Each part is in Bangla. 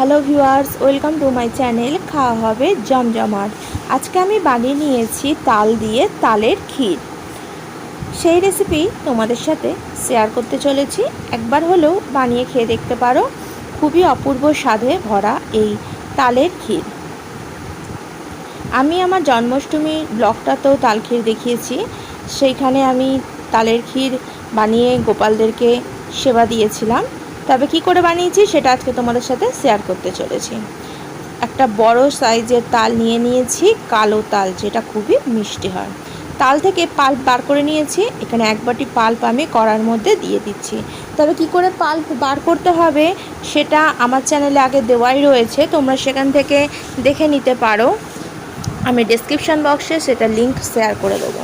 Hello viewers, welcome to my channel খাওয়া হবে জমজমাট। আজকে আমি বানিয়ে নিয়েছি তাল দিয়ে তালের ক্ষীর। সেই রেসিপি তোমাদের সাথে শেয়ার করতে চলেছি। একবার হলেও বানিয়ে খেয়ে দেখতে পারো, খুবই অপূর্ব স্বাদে ভরা এই তালের ক্ষীর। আমি আমার জন্মাষ্টমীর ব্লগটাতেও তাল ক্ষীর দেখিয়েছি। সেইখানে আমি তালের ক্ষীর বানিয়ে গোপালদেরকে সেবা দিয়েছিলাম। তবে কি করে বানিয়েছি সেটা আজকে তোমাদের সাথে শেয়ার করতে চলেছি। একটা বড় সাইজের তাল নিয়ে নিয়েছি, কালো তাল, যেটা খুবই মিষ্টি হয়। তাল থেকে পাল্প বার করে নিয়েছি, এখানে এক বাটি পাল্প আমি কড়ার মধ্যে দিয়ে দিচ্ছি। তবে কি করে পাল্প বার করতে হবে সেটা আমার চ্যানেলে আগে দেওয়াই রয়েছে, তোমরা সেখান থেকে দেখে নিতে পারো। আমি ডেসক্রিপশান বক্সে সেটা লিংক শেয়ার করে দেবো।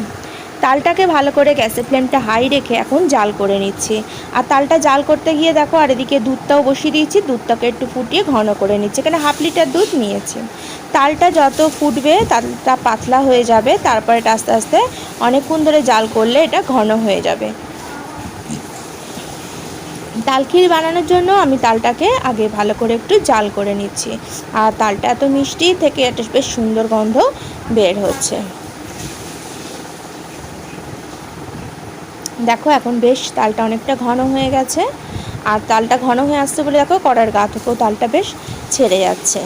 তালটাকে ভালো করে গ্যাসের ফ্লেমটা হাই রেখে এখন জাল করে নিচ্ছি। আর তালটা জাল করতে গিয়ে দেখো, আর এদিকে দুধটাও বসিয়ে দিয়েছি, দুধটাকে একটু ফুটিয়ে ঘন করে নিচ্ছি। এখানে হাফ লিটার দুধ নিয়েছি। তালটা যত ফুটবে, তালটা পাতলা হয়ে যাবে, তারপরে এটা আস্তে আস্তে অনেকক্ষণ ধরে জাল করলে এটা ঘন হয়ে যাবে। তাল ক্ষীর বানানোর জন্য আমি তালটাকে আগে ভালো করে একটু জাল করে নিচ্ছি। আর তালটা এত মিষ্টি থেকে একটা বেশ সুন্দর গন্ধ বের হচ্ছে। দেখো এখন বেশ তালটা অনেকটা ঘন হয়ে গেছে। আর তালটা ঘন হয়ে আসছে বলে দেখো কড়ার গা থেকেও তালটা বেশ ছেড়ে যাচ্ছে।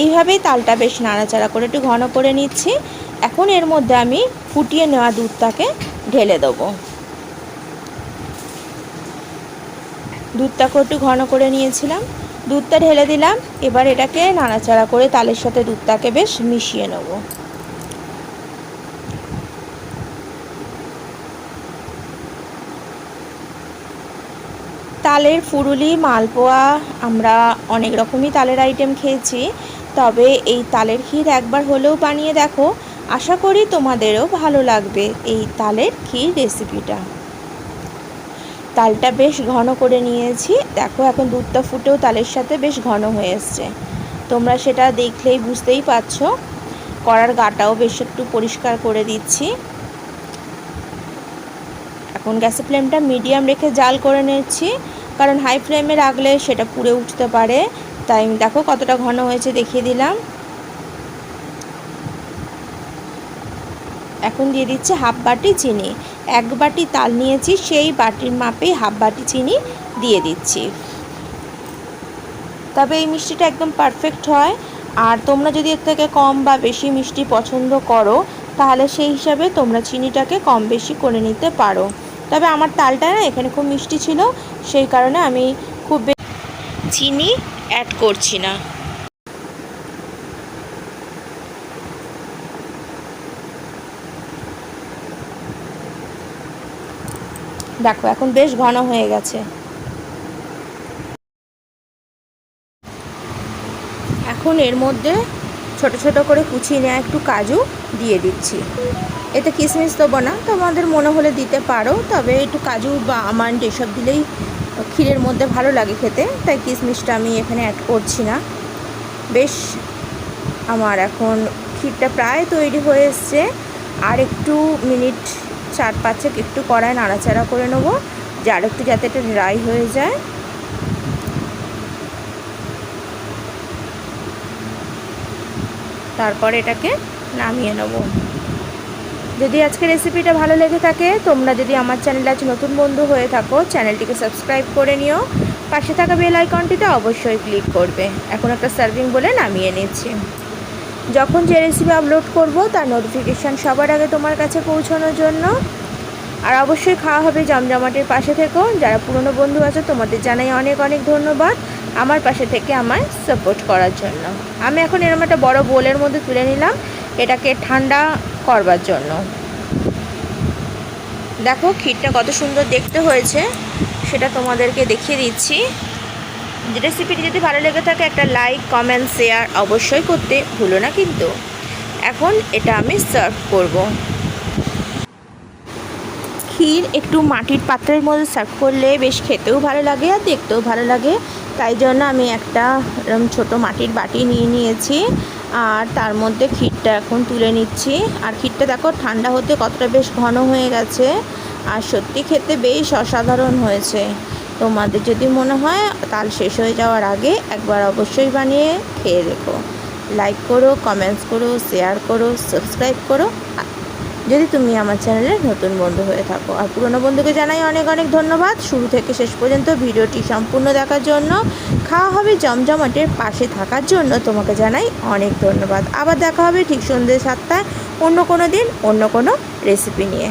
এইভাবেই তালটা বেশ নাড়াচাড়া করে একটু ঘন করে নিচ্ছি। এখন এর মধ্যে আমি ফুটিয়ে নেওয়া দুধটাকে ঢেলে দেবো। দুধটাকে একটু ঘন করে নিয়েছিলাম। দুধটা ঢেলে দিলাম। এবার এটাকে নাড়াচাড়া করে তালের সাথে দুধটাকে বেশ মিশিয়ে নেব। তালের ফুরুলি, মালপোয়া, আমরা অনেক রকমই তালের আইটেম খেয়েছি। তবে এই তালের ক্ষীর একবার হলেও বানিয়ে দেখো। আশা করি তোমাদেরও ভালো লাগবে এই তালের ক্ষীর রেসিপিটা তালটা বেশ ঘন করে নিয়েছি। দেখো, এখন দুধটা ফুটেও তালের সাথে বেশ ঘন হয়ে এসছে। তোমরা সেটা দেখলেই বুঝতেই পারছ। কড়ার গাটাও বেশ একটু পরিষ্কার করে দিচ্ছি। এখন গ্যাসের ফ্লেমটা মিডিয়াম রেখে জাল করে নিচ্ছি কারণ হাই ফ্লেমে রাখলে সেটা পুড়ে উঠতে পারে। তাই দেখো কতটা ঘন হয়েছে দেখিয়ে দিলাম। এখন দিয়ে দিচ্ছে হাফ বাটি চিনি। এক বাটি তাল নিয়েছি, সেই বাটির মাপেই হাফ বাটি চিনি দিয়ে দিচ্ছি। তবে এই মিষ্টিটা একদম পারফেক্ট হয়। আর তোমরা যদি এর থেকে কম বা বেশি মিষ্টি পছন্দ করো, তাহলে সেই হিসাবে তোমরা চিনিটাকে কম বেশি করে নিতে পারো। তবে আমার তালটা না এখানে খুব মিষ্টি ছিল সেই কারণে আমি খুব চিনি অ্যাড করছি না। দেখো এখন বেশ ঘন হয়ে গেছে। এখন এর মধ্যে ছোট ছোট করে কুচিয়ে নেওয়া একটু কাজু দিয়ে দিচ্ছি। এতে কিশমিশ দেবো না, তোমাদের মনে হলে দিতে পারো, তবে একটু কাজু বা আমন্ড এসব দিলেই ক্ষীরের মধ্যে ভালো লাগে খেতে, তাই কিশমিশটা আমি এখানে অ্যাড করছি না। বেশ, আমার এখন ক্ষীরটা প্রায় তৈরি হয়ে এসছে, আর একটু মিনিট চার পাঁচেক একটু কড়ায় নাড়াচাড়া করে নেব যে আর একটু যাতে এটা ড্রাই হয়ে যায়। তারপর এটাকে নামিয়ে নেব। যদি আজকে রেসিপিটা ভালো লেগে থাকে, তোমরা যদি আমার চ্যানেলে আজ নতুন বন্ধু হয়ে থাকো চ্যানেলটিকে সাবস্ক্রাইব করে নিও। পাশে থাকা বেল আইকনটিতে অবশ্যই ক্লিক করবে। এখন একটা সার্ভিং বলে নামিয়ে নিচ্ছি। যখন যে রেসিপি আপলোড করব, তার নোটিফিকেশান সবার আগে তোমার কাছে পৌঁছানোর জন্য। আর অবশ্যই খাওয়া হবে জমজমাটের পাশে থেকেও। যারা পুরনো বন্ধু আছে, তোমাদের জানাই অনেক অনেক ধন্যবাদ। আমার পাশে থেকে আমায় সাপোর্ট করার জন্য। আমি এখন এরকম একটা বড় বোলের মধ্যে তুলে নিলাম, এটাকে ঠান্ডা করবার জন্য। দেখো, ক্ষীরটা কত সুন্দর দেখতে হয়েছে। সেটা তোমাদেরকে দেখিয়ে দিচ্ছি। রেসিপিটি যদি ভালো লেগে থাকে, একটা লাইক কমেন্ট শেয়ার অবশ্যই করতে ভুলো না কিন্তু। এখন এটা আমি সার্ভ করব। ক্ষীর একটু মাটির পাত্রের মধ্যে সার্ভ করলে বেশ খেতেও ভালো লাগে আর দেখতেও ভালো লাগে। তাই জন্য আমি একটা এরকম ছোটো মাটির বাটি নিয়ে নিয়েছি। আর তার মধ্যে ক্ষীরটা এখন তুলে নিচ্ছি। আর ক্ষীরটা দেখো, ঠান্ডা হতে কতটা বেশ ঘন হয়ে গেছে। আর সত্যি খেতে বেশ অসাধারণ হয়েছে। তোমাদের যদি মনে হয় তাল শেষ হয়ে যাওয়ার আগে একবার অবশ্যই বানিয়ে খেয়ে দেখো। লাইক করো কমেন্টস করো শেয়ার করো সাবস্ক্রাইব করো আ- যদি তুমি আমার চ্যানেলের নতুন বন্ধু হয়ে থাকো। আর পুরনো বন্ধুকে জানাই অনেক অনেক ধন্যবাদ। শুরু থেকে শেষ পর্যন্ত ভিডিওটি সম্পূর্ণ দেখার জন্য, খাওয়া হবে জমজমাটের পাশে থাকার জন্য তোমাকে জানাই অনেক ধন্যবাদ। আবার দেখা হবে ঠিক সন্ধ্যে সাতটায় অন্য কোনো দিন, অন্য কোনো রেসিপি নিয়ে।